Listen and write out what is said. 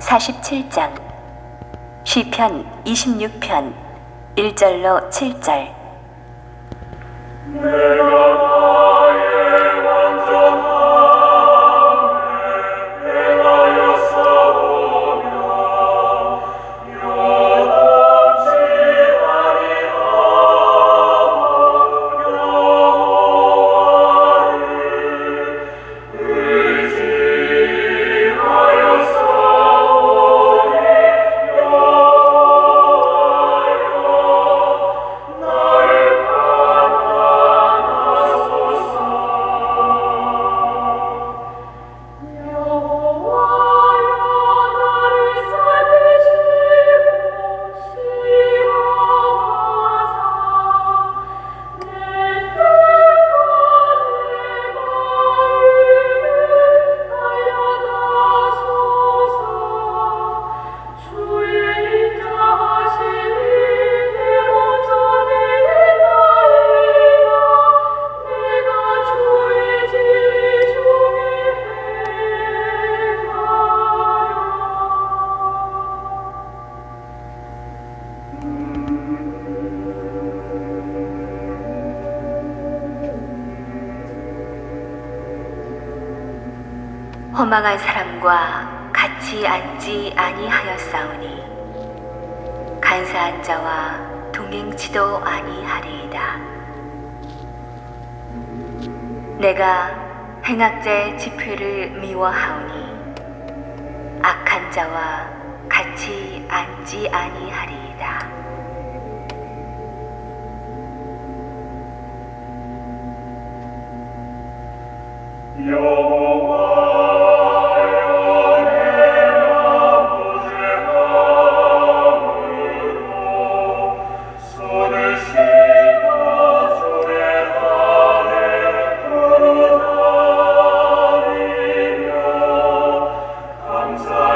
47장 시편 26편 1절로 7절 허망한 사람과 같이 앉지 아니하였사오니 간사한 자와 동행치도 아니하리이다. 내가 행악자의 집회를 미워하오니 악한 자와 같이 앉지 아니하리이다. 여호와 Christ.